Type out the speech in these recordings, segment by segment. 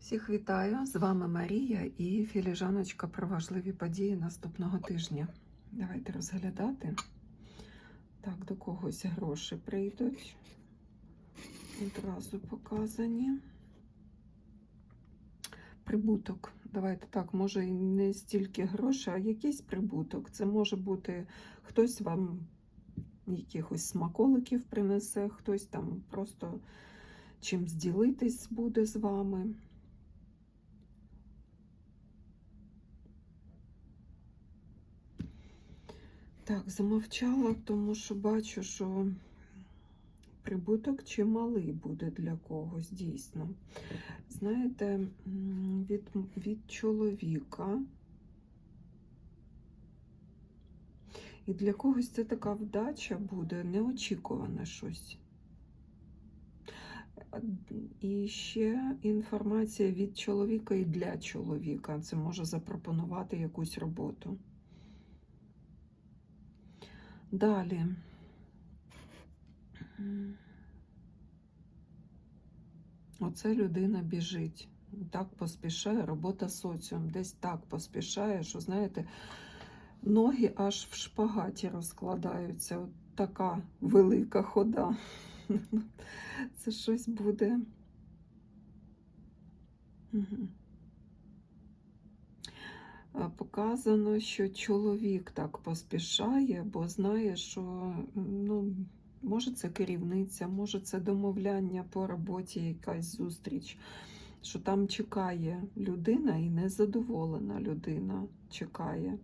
Всіх вітаю! З вами Марія і філіжаночка про важливі події наступного тижня. Давайте розглядати. Так, до когось гроші прийдуть. Одразу показані. Прибуток. Давайте так, може і не стільки грошей, а якийсь прибуток. Це може бути хтось вам якихось смаколиків принесе, хтось там просто чим зділитись буде з вами. Так, замовчала, тому що бачу, що прибуток чималий буде для когось, дійсно. Знаєте, від, від чоловіка. І для когось це така вдача буде, неочікуване щось. І ще інформація від чоловіка і для чоловіка. Це може запропонувати якусь роботу. Далі. Оце людина біжить. Так поспішає, робота соціум. Десь так поспішає, що, знаєте, ноги аж в шпагаті розкладаються. От така велика хода. Це щось буде. Угу. Показано, що чоловік так поспішає, бо знає, що ну, може це керівниця, може це домовляння по роботі, якась зустріч, що там чекає людина і незадоволена людина чекає.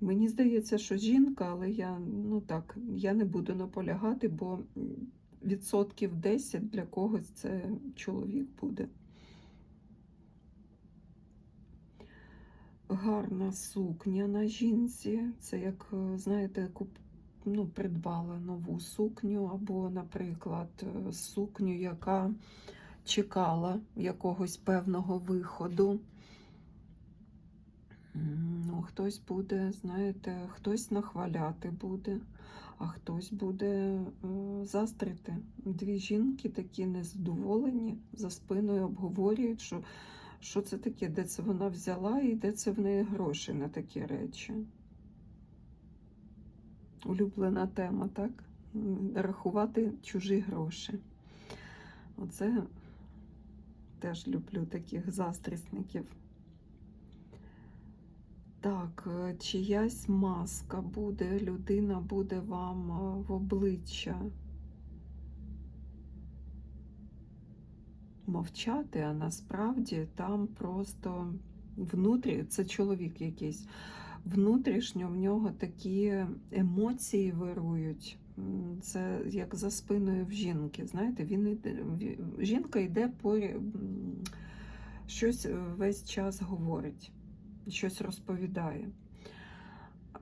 Мені здається, що жінка, але я ну так, я не буду наполягати, бо відсотків 10 для когось це чоловік буде. Гарна сукня на жінці. Це як, знаєте, куп, ну, придбала нову сукню, або, наприклад, сукню, яка чекала якогось певного виходу. Ну, Хтось буде, знаєте, хтось нахваляти буде, а хтось буде е, застрити. Дві жінки такі незадоволені, за спиною обговорюють, що що це таке, де це вона взяла і де це в неї гроші на такі речі. Улюблена тема, так? Рахувати чужі гроші. Оце теж люблю таких застрісників. Так, чиясь маска буде, людина буде вам в обличчя мовчати, а насправді там просто внутрі, це чоловік якийсь, внутрішньо в нього такі емоції вирують. Це як за спиною в жінки. Знаєте, він йде, жінка йде по щось весь час говорить, щось розповідає.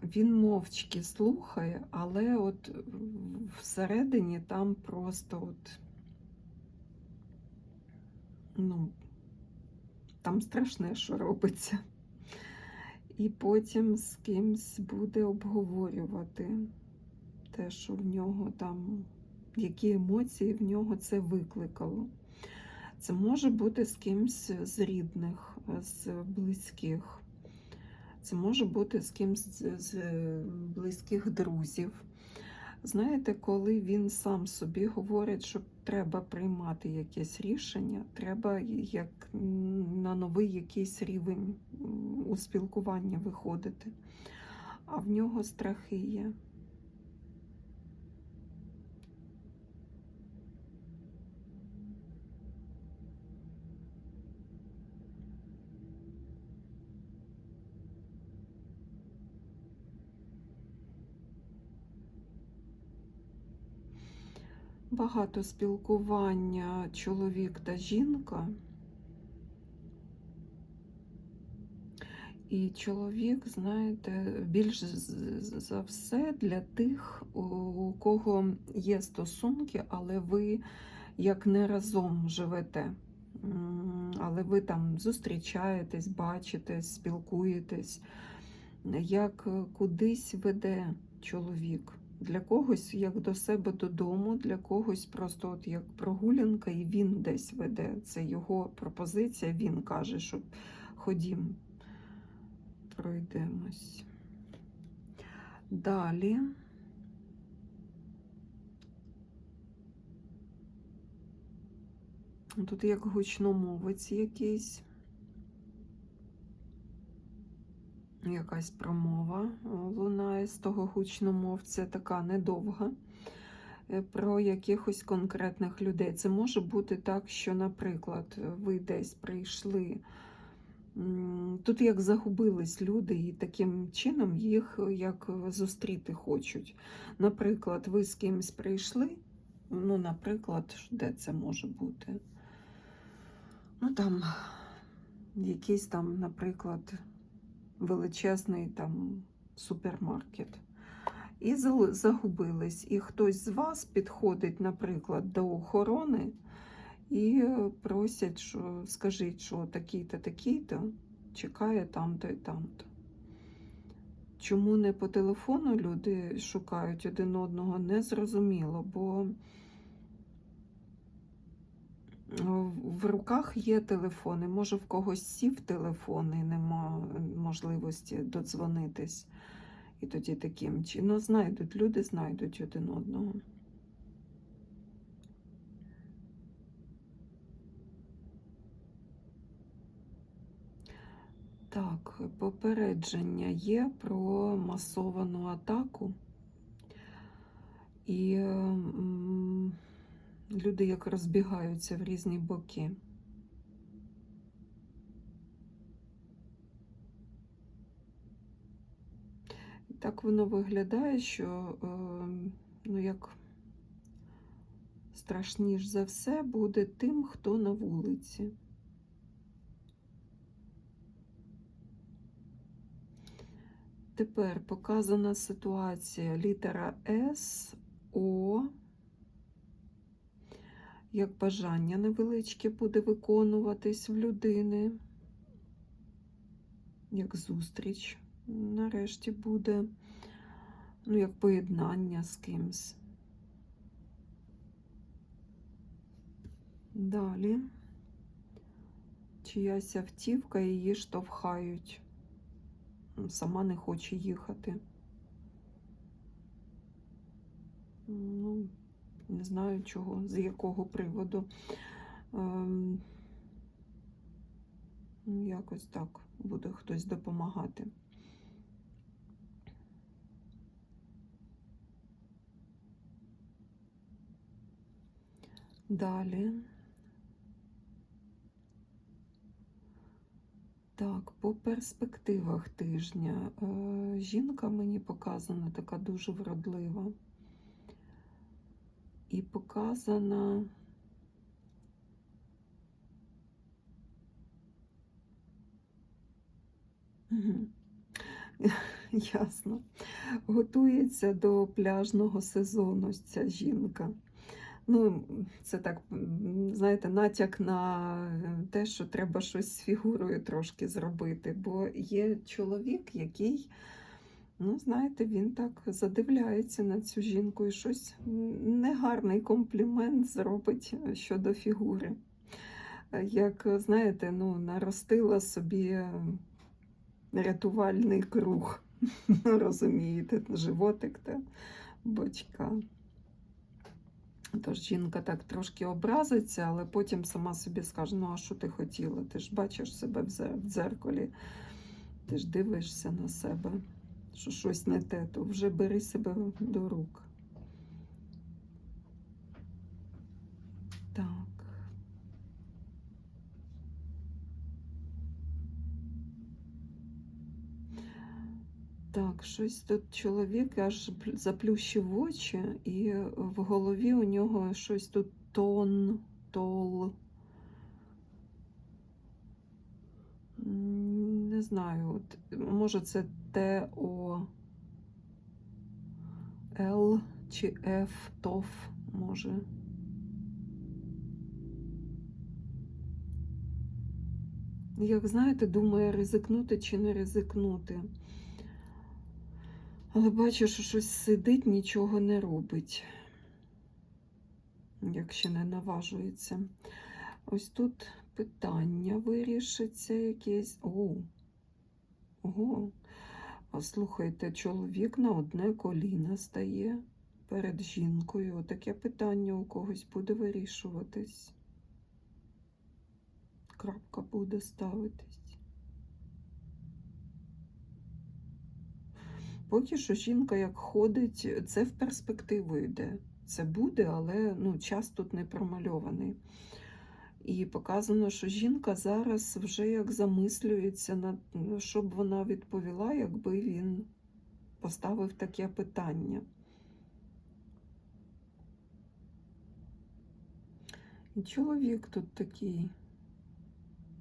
Він мовчки слухає, але от всередині там просто от ну, там страшне, що робиться. І потім з кимсь буде обговорювати те, що в нього там, які емоції в нього це викликало. Це може бути з кимсь з рідних, з близьких. Це може бути з кимсь з близьких друзів. Знаєте, коли він сам собі говорить, що треба приймати якесь рішення, треба як на новий якийсь рівень у спілкування виходити, а в нього страхи є. Багато спілкування чоловік та жінка. І чоловік, знаєте, більш за все для тих, у кого є стосунки, але ви як не разом живете. Але ви там зустрічаєтесь, бачитесь, спілкуєтесь, як кудись веде чоловік Для когось як до себе додому, для когось просто от як прогулянка, і він десь веде. Це його пропозиція. Він каже, що ходім, пройдемось. Далі. Тут як гучномовець якийсь. Якась промова лунає з того гучномовця, така недовга, е, про якихось конкретних людей. Це може бути так, що, наприклад, ви десь прийшли. Тут як загубились люди, і таким чином їх як зустріти хочуть. Наприклад, ви з кимось прийшли. Ну, наприклад, де це може бути? Ну, там якийсь там, наприклад, величезний там супермаркет. І загубились. І хтось з вас підходить, наприклад, до охорони і е, просять, що скажіть, що такий-то, такий-то чекає там-то і там-то. Чому не по телефону люди шукають один одного, не зрозуміло, бо в руках є телефони. Може, в когось сів телефон і нема можливості додзвонитись. І тоді таким чином знайдуть, люди знайдуть один одного. Так, попередження є про масовану атаку. І люди як розбігаються в різні боки. І так воно виглядає, що е, ну, як страшніш за все буде тим, хто на вулиці. Тепер показана ситуація літера С, О, як бажання невеличке буде виконуватись в людини, як зустріч нарешті буде, ну, як поєднання з кимсь. Далі чиясь автівка її штовхають сама не хоче їхати. Ну, не знаю чого, з якого приводу. Ем, якось так буде хтось допомагати. Далі. Так, по перспективах тижня. Е, Жінка мені показана така дуже вродлива. І показана. Ясно. Готується до пляжного сезону ця жінка. Ну, це так, знаєте, натяк на те, що треба щось з фігурою трошки зробити. Бо є чоловік, який, ну, знаєте, він так задивляється на цю жінку і щось негарний комплімент зробить щодо фігури. Е, Як, знаєте, ну, наростила собі рятувальний круг. Розумієте, животик та бочка. Тож жінка так трошки образиться, але потім сама собі скаже: ну, а що ти хотіла? Ти ж бачиш себе в дзеркалі, ти ж дивишся на себе, що щось не те, то вже бери себе до рук. Так. Так, щось тут чоловік аж заплющив очі, і в голові у нього щось тут тон, тол. Не знаю, от, може це Т О Л чи Ф, ТОФ, може. Як знаєте, думає, ризикнути чи не ризикнути. Але бачу, що щось сидить, нічого не робить. Як ще не наважується. Ось тут питання вирішиться якесь. О, ого. Слухайте, чоловік на одне коліно стає перед жінкою. Таке питання у когось буде вирішуватись. Крапка буде ставитись. Поки що жінка як ходить, це в перспективу йде. Це буде, але ну, час тут не промальований. І показано, що жінка зараз вже як замислюється над що б вона відповіла, якби він поставив таке питання. І чоловік тут такий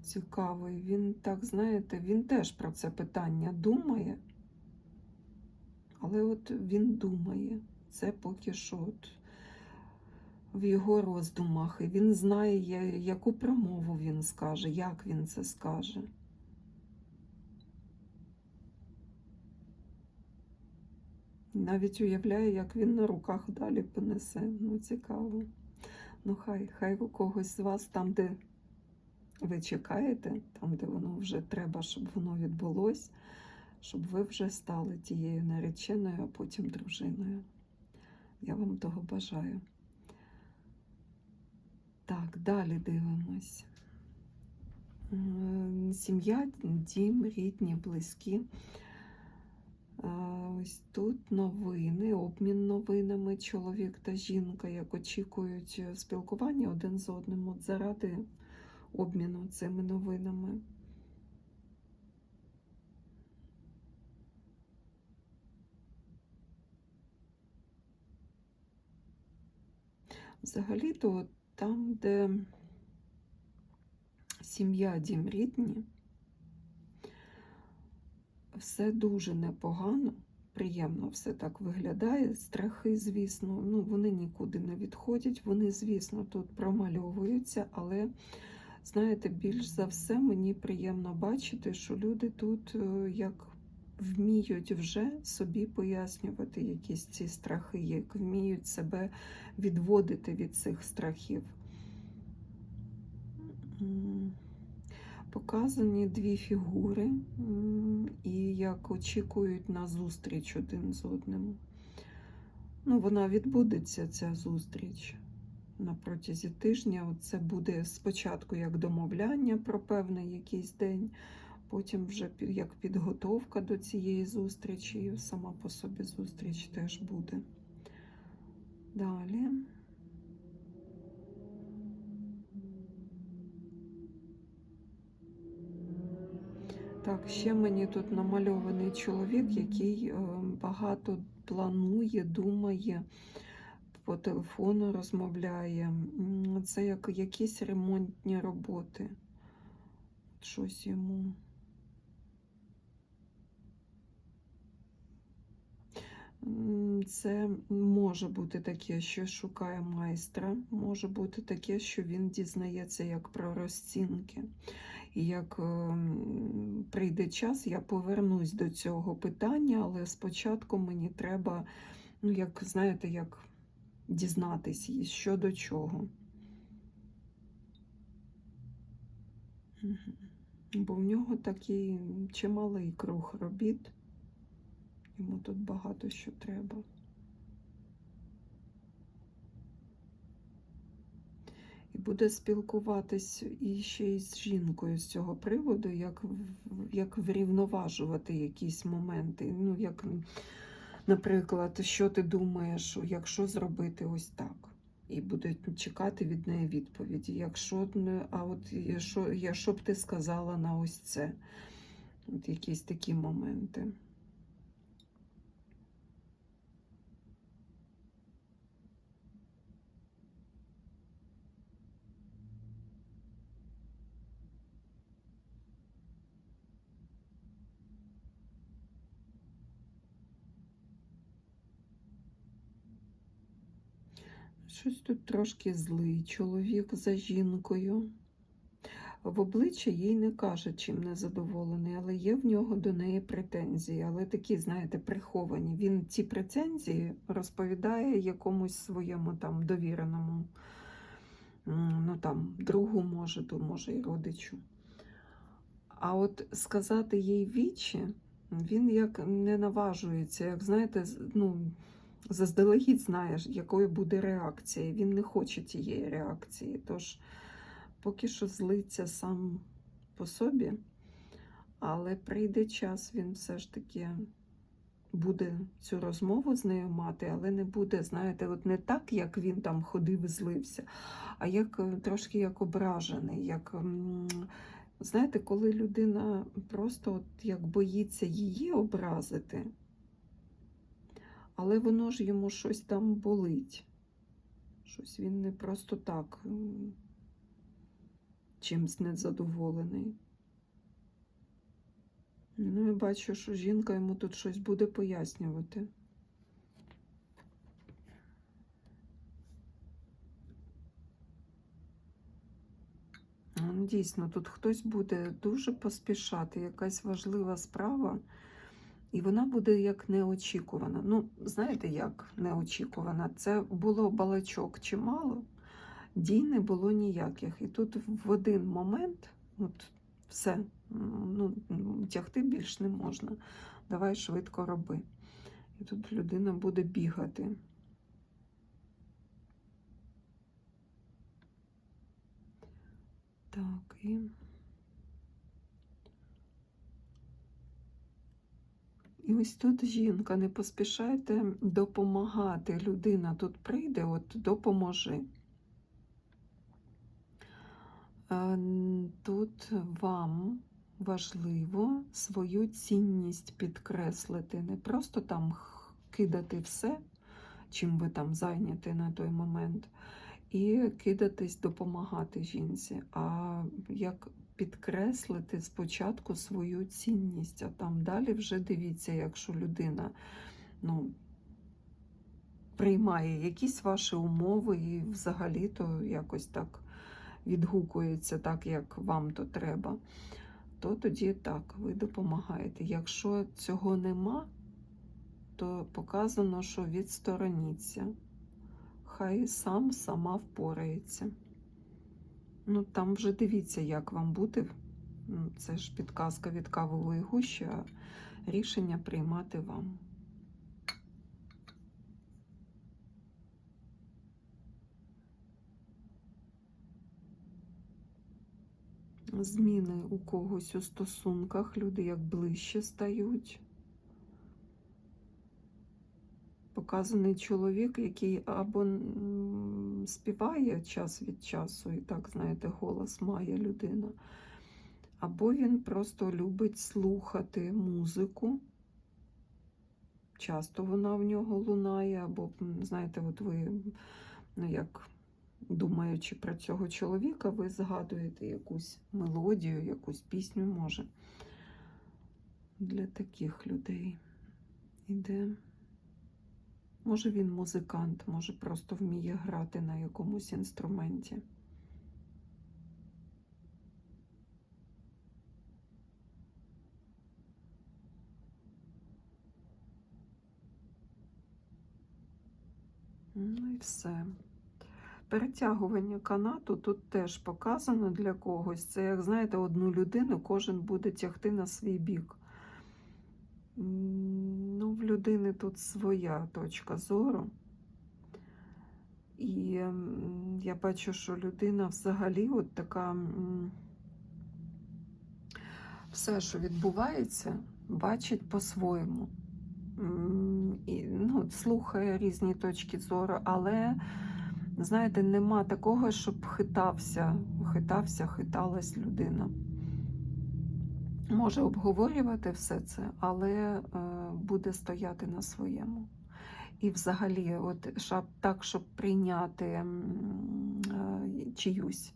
цікавий. Він так, знаєте, він теж про це питання думає. Але от він думає, це поки що от в його роздумах, і він знає, яку промову він скаже, як він це скаже. Навіть уявляє, як він на руках далі понесе. Ну, цікаво. Ну, хай, хай у когось з вас там, де ви чекаєте, там, де воно вже треба, щоб воно відбулось, щоб ви вже стали тією нареченою, а потім дружиною. Я вам того бажаю. Так, далі дивимось. Сім'я, дім, рідні, близькі. Е, Ось тут новини, обмін новинами. Чоловік та жінка, як очікують е, спілкування один з одним, от заради обміну цими новинами. Взагалі-то там, де сім'я, дім рідні, все дуже непогано, приємно все так виглядає. Страхи, звісно, ну вони нікуди не відходять, вони, звісно, тут промальовуються, але, знаєте, більш за все мені приємно бачити, що люди тут е, як вміють вже собі пояснювати якісь ці страхи, як вміють себе відводити від цих страхів. Показані дві фігури, і як очікують на зустріч один з одним. Ну, вона відбудеться, ця зустріч на протязі тижня. Це буде спочатку як домовляння про певний якийсь день, потім вже як підготовка до цієї зустрічі, і сама по собі зустріч теж буде. Далі. Так, ще мені тут намальований чоловік, який е, багато планує, думає, по телефону розмовляє. Це як якісь ремонтні роботи. Щось йому. Це може бути таке, що шукає майстра, може бути таке, що він дізнається як про розцінки. І як ем, прийде час, я повернусь до цього питання, але спочатку мені треба, ну, як знаєте, як дізнатись, що до чого. Бо в нього такий чималий круг робіт. Йому тут багато що треба. І буде спілкуватись і ще й з жінкою з цього приводу, як, як врівноважувати якісь моменти. Ну, як, наприклад, що ти думаєш, якщо зробити ось так? І буде чекати від неї відповіді. Якщо а от що, що б ти сказала на ось це? От якісь такі моменти. Щось тут трошки злий чоловік за жінкою. в обличчя їй не каже, чим незадоволений, але є в нього до неї претензії. Але такі, знаєте, приховані. Він ці претензії розповідає якомусь своєму там довіреному, ну там, другу може, то може і родичу. А от сказати їй вічі, він як не наважується, як знаєте, ну, заздалегідь знаєш, якою буде реакція. Він не хоче тієї реакції. Тож поки що злиться сам по собі, але прийде час, він все ж таки буде цю розмову з нею мати, але не буде, знаєте, от не так, як він там ходив і злився, а як е, трошки як ображений, як. Знаєте, коли людина просто от як боїться її образити, але воно ж йому щось там болить. Щось він не просто так чимсь незадоволений. Ну, я бачу, що жінка йому тут щось буде пояснювати. Дійсно, тут хтось буде дуже поспішати, якась важлива справа, і вона буде як неочікувана. Ну, знаєте, як неочікувана? Це було балачок чимало, дій не було ніяких. І тут в один момент, от все, ну, тягти більш не можна. Давай швидко роби. І тут людина буде бігати. Так, і. І ось тут жінка, не поспішайте допомагати. Людина тут прийде, от допоможи. Е, Тут вам важливо свою цінність підкреслити, не просто там кидати все, чим ви там зайняті на той момент, і кидатись допомагати жінці, а як підкреслити спочатку свою цінність, а там далі вже дивіться, якщо людина ну, приймає якісь ваші умови і взагалі то якось так відгукується так, як вам то треба, то тоді так, ви допомагаєте. Якщо цього нема, то показано, що відстороніться. Хай сам сама впорається. Ну, там вже дивіться, як вам буде. Це ж підказка від кавової гущі, а рішення приймати вам. Зміни у когось у стосунках, люди як ближче стають. Показаний чоловік, який або співає час від часу, і так, знаєте, голос має людина, або він просто любить слухати музику. Часто вона в нього лунає, або, знаєте, от ви, ну як думаючи про цього чоловіка, ви згадуєте якусь мелодію, якусь пісню, може. Для таких людей іде. Може він музикант, може просто вміє грати на якомусь інструменті. Ну і все. Перетягування канату тут теж показано для когось. Це, як знаєте, одну людину кожен буде тягти на свій бік. В людини тут своя точка зору. І я бачу, що людина взагалі от така все, що відбувається, бачить по-своєму. І, ну, слухає різні точки зору, але, знаєте, нема такого, щоб хитався, хитався, хиталась людина. Може обговорювати все це, але е, буде стояти на своєму. І взагалі, от щоб так, щоб прийняти е, чиюсь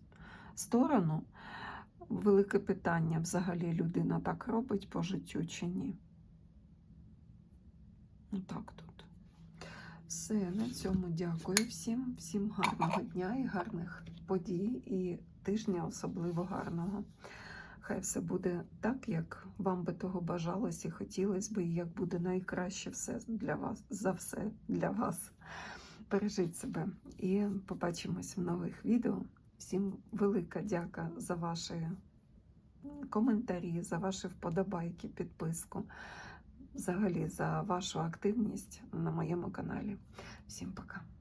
сторону, велике питання: взагалі людина так робить по життю чи ні. Ну так тут. Все, на цьому дякую всім. Всім гарного дня і гарних подій, і тижня особливо гарного. Хай все буде так, як вам би того бажалось і хотілося би, і як буде найкраще все для вас, за все для вас. Бережіть себе і побачимось в нових відео. Всім велика дяка за ваші коментарі, за ваші вподобайки, підписку, взагалі за вашу активність на моєму каналі. Всім пока!